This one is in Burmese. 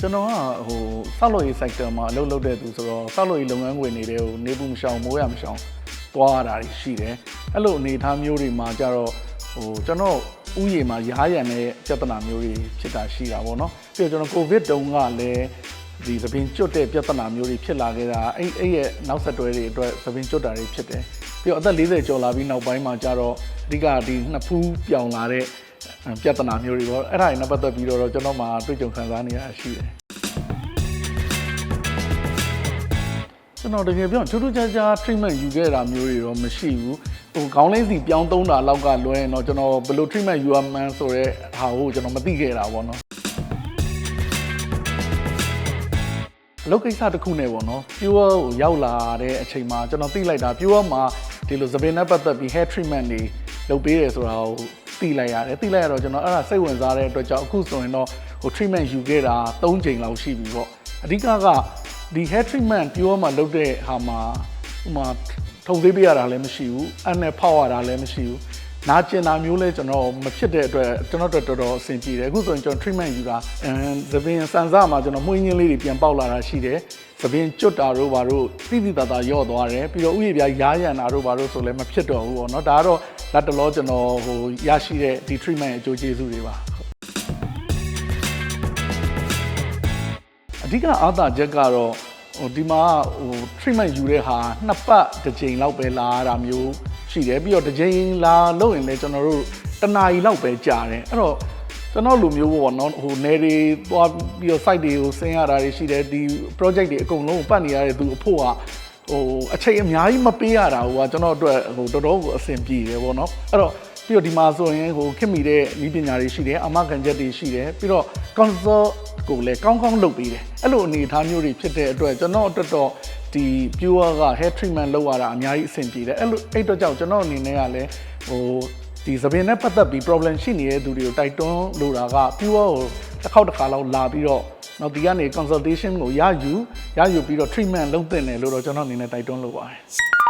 ကျွန်တော်ကဟိုဆောက်လုပ်ရေး sector မှာအလုပ်လုပ်တဲ့သူဆိုတော့ဆောက်လုပ်ရေးလုပ်ငန်းဝင်နေတဲ့ဟိုနေပူမရှောင်မိုးရမရှောင်သွားရတာတွေရှိတယ်အဲ့လိုအနေအထားမျိုးတွေမှာကြတော့ဟိုကျွန်တော်ဥယျာဉ်မှာရားရံတဲ့ပြဿနာမျိုးတွေဖြစ်တာရှိတာပေါ့နော်ပြီးတော့ကျွန်တော်ကိုဗစ်တုန်းကလည်းဒီသပင်ကျွတ်တဲ့ပြဿနာမျိုးတွေဖြစ်လာခဲ့တာအဲ့အဲ့ရဲ့နောက်ဆက်တွဲတွေအတွက်သပင်ကျွတ်တာတွေဖြစ်တယ်ပြီးတော့အသက်40ကျော်လာပြီးနောက်ပိုင်းမှာကြတော့အဓိကဒီနှစ်ဖူးပြောင်လာတဲ့ ပြဿနာမျိုးတွေပေါ့အဲ့ဒါတွေနဲ့ပတ်သက်ပြီးတော့ကျွန်တော်မှတွေ့ကြုံခံစားနေရတာရှိတယ်ကျွန်တော်တကယ်ပြောထူးထူးခြားခြား treatment ယူခဲ့တာမျိုးတွေတော့မရှိဘူးဟိုခေါင်းလေးစီပြောင်းသုံးတာလောက်ကလွဲရင်တော့ကျွန်တော်ဘယ်လို treatment ယူရမှန်းဆိုတဲ့ဟာကိုကျွန်တော်မသိခဲ့တာပေါ့နော်အလုပ်ကိစ္စတစ်ခုနဲ့ပေါ့နော် pure ကိုရောက်လာတဲ့အချိန်မှာကျွန်တော်သိလိုက်တာ pure မှာဒီလိုသပင်နဲ့ပတ်သက်ပြီး hair treatment တွေလုပ်ပေးတယ်ဆိုတာကို သိလိုက်ရတယ်သိလိုက်ရတော့ကျွန်တော်အဲ့ဒါစိတ်ဝင်စားတဲ့အတွက်ကြောင့်အခုဆိုရင်တော့ဟို treatment ယူခဲ့တာ၃ချိန်လောက်ရှိပြီပေါ့အဓိကကဒီ hair treatment pure မှာလုပ်တဲ့ဟာမှာဟိုမှာထုံသေးပေးရတာလည်းမရှိဘူးအဲ့နဲ့ဖောက်ရတာလည်းမရှိဘူး နာကျင်တာမျိုးလဲကျွန်တော်မဖြစ်တဲ့အတွက်ကျွန်တော်တို့တော်တော်အဆင်ပြေတယ်အခုဆိုရင်ကျွန်တော် treatment ယူတာအမ်သပင်စံစားမှာကျွန်တော်မှုင်းရင်းလေးတွေပြန်ပေါက်လာတာရှိတယ်သပင်ကျွတ်တာတို့ဘာတို့တိတိတသာရော့သွားတယ်ပြီးတော့ဥယျာဉ်ပြားရားရံတာတို့ဘာတို့ဆိုလည်းမဖြစ်တော့ဘူးပေါ့နော်ဒါကတော့လက်တလောကျွန်တော်ဟိုရရှိတဲ့ဒီ treatment ရဲ့အကျိုးကျေးဇူးတွေပါအဓိကအားသာချက်ကတော့ဟိုဒီမှာဟို treatment ယူတဲ့ဟာနှစ်ပတ်တစ်ကြိမ်လောက်ပဲလာရတာမျိုး ရှိတယ်ပြီးတော့တစ်ကြိမ်လာလို့ရင်လည်းကျွန်တော်တို့တစ်နာရီလောက်ပဲကြာတယ်အဲ့တော့ကျွန်တော်လူမျိုးပေါ့နော်ဟိုနယ်တွေသွားပြီးတော့ site တွေကိုဆင်းရတာတွေရှိတယ်ဒီ project တွေအကုန်လုံးကိုပတ်နေရတဲ့သူအဖို့ကဟိုအချိန်အများကြီးမပေးရတာဟိုကကျွန်တော်အတွက်ဟိုတော်တော်ကိုအဆင်ပြေတယ်ပေါ့နော်အဲ့တော့ပြီးတော့ဒီမှာဆိုရင်ဟိုခင်မိတဲ့ဤပညာတွေရှိတယ်အမခံချက်တွေရှိတယ်ပြီးတော့ consult ကိုလည်းကောင်းကောင်းလုပ်ပေးတယ်အဲ့လိုအနေအထားမျိုးတွေဖြစ်တဲ့အတွက်ကျွန်တော်အတွက်တော့ ဒီ pure က hair treatment လုပ်ရတာအများကြီးအဆင်ပြေတယ်အဲ့လိုအဲ့တော့ကြောင့်ကျွန်တော်အနေနဲ့ကလည်းဟိုဒီသပင်နဲ့ပတ်သက်ပြီး problem ရှိနေတဲ့သူတွေကိုတိုက်တွန်းလိုတာက pure ကိုတစ်ခေါက်တစ်ခါလောက်လာပြီးတော့နောက်ဒီကနေ consultation ကိုရယူရယူပြီးတော့ treatment လုပ်သင့်တယ်လို့တော့ကျွန်တော်အနေနဲ့တိုက်တွန်းလိုပါတယ်